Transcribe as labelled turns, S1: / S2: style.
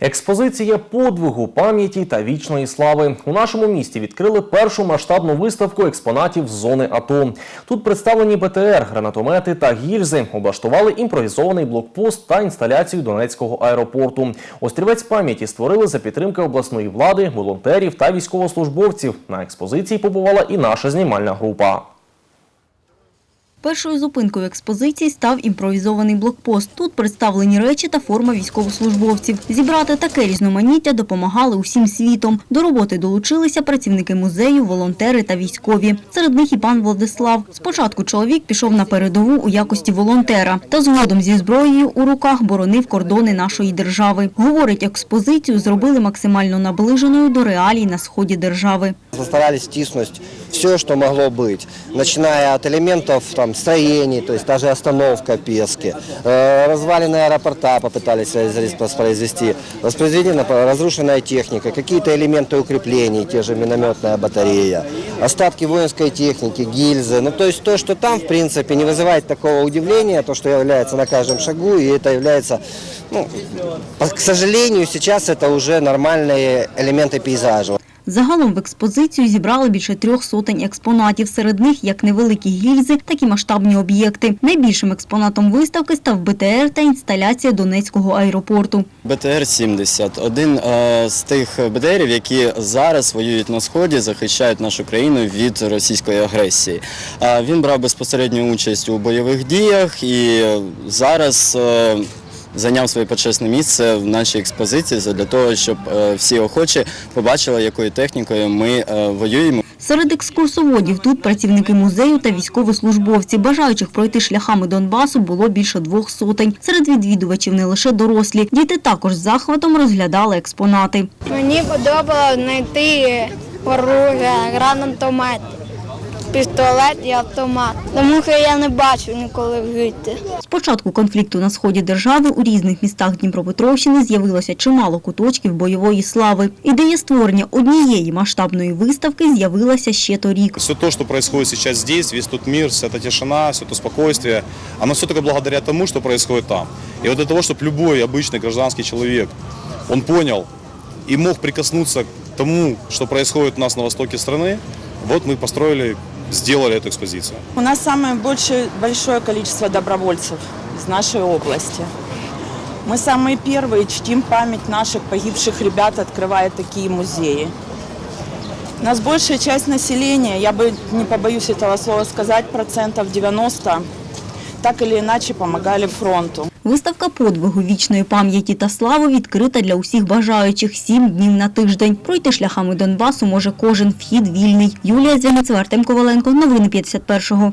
S1: Експозиція подвигу, пам'яті та вічної слави. У нашому місті відкрили першу масштабну виставку експонатів з зони АТО. Тут представлені БТР, гранатомети та гільзи. Облаштували імпровізований блокпост та інсталяцію Донецького аеропорту. Острівець пам'яті створили за підтримки обласної влади, волонтерів та військовослужбовців. На експозиції побувала і наша знімальна група.
S2: Першою зупинкою експозиції став імпровізований блокпост. Тут представлені речі та форма військовослужбовців. Зібрати таке різноманіття допомагали усім світом. До роботи долучилися працівники музею, волонтери та військові. Серед них і пан Владислав. Спочатку чоловік пішов на передову у якості волонтера та згодом зі зброєю у руках боронив кордони нашої держави. Говорить, експозицію зробили максимально наближеною до реалій на сході держави.
S3: Постарались втиснуть все, что могло быть, начиная от элементов там, строений, то есть даже остановка Пески, э, развалины аэропорта попытались произвести- воспроизвести, воспроизведена разрушенная техника, какие-то элементы укреплений, те же минометная батарея, остатки воинской техники, гильзы. Ну, то есть то, что там, в принципе, не вызывает такого удивления, то, что является на каждом шагу, и это является, ну, к сожалению, сейчас это уже нормальные элементы пейзажа.
S2: Загалом в експозицію зібрали більше трьох сотень експонатів. Серед них як невеликі гільзи, так і масштабні об'єкти. Найбільшим експонатом виставки став БТР та інсталяція Донецького аеропорту.
S4: БТР-70 – один е, з тих БТРів, які зараз воюють на сході, захищають нашу країну від російської агресії. Е, Він брав безпосередню участь у бойових діях і зараз е, зайняв своє почесне місце в нашій експозиції для того, щоб е, всі охочі побачили, якою технікою ми е, воюємо.
S2: Серед екскурсоводів тут працівники музею та військовослужбовці. Бажаючих пройти шляхами Донбасу було більше двох сотень. Серед відвідувачів не лише дорослі. Діти також з захватом розглядали експонати.
S5: Мені подобалося знайти оружие, гранатомет, пістолет і автомат. Тому що я не бачив ніколи в житті.
S2: З початку конфлікту на сході держави у різних містах Дніпропетровщини з'явилося чимало куточків бойової слави. Ідея створення однієї масштабної виставки з'явилася ще торік.
S6: Все то, что происходит сейчас здесь, весь тот мир, вся эта тишина, все то спокойствие, оно все только благодаря тому, что происходит там. И вот для того, чтобы любой обычный гражданский человек, он понял и мог прикоснуться к тому, что происходит у нас на востоке страны, вот мы построили, сделали эту экспозицию.
S7: У нас самое большое, большое количество добровольцев из нашей области. Мы самые первые чтим память наших погибших ребят, открывая такие музеи. У нас большая часть населения, я бы не побоюсь этого слова сказать, процентов 90, так или иначе помогали фронту.
S2: Виставка подвигу вічної пам'яті та слави відкрита для усіх бажаючих сім днів на тиждень. Пройти шляхами Донбасу може кожен вхід вільний. Юлія Звянець, Артем Коваленко. Новини 51-го.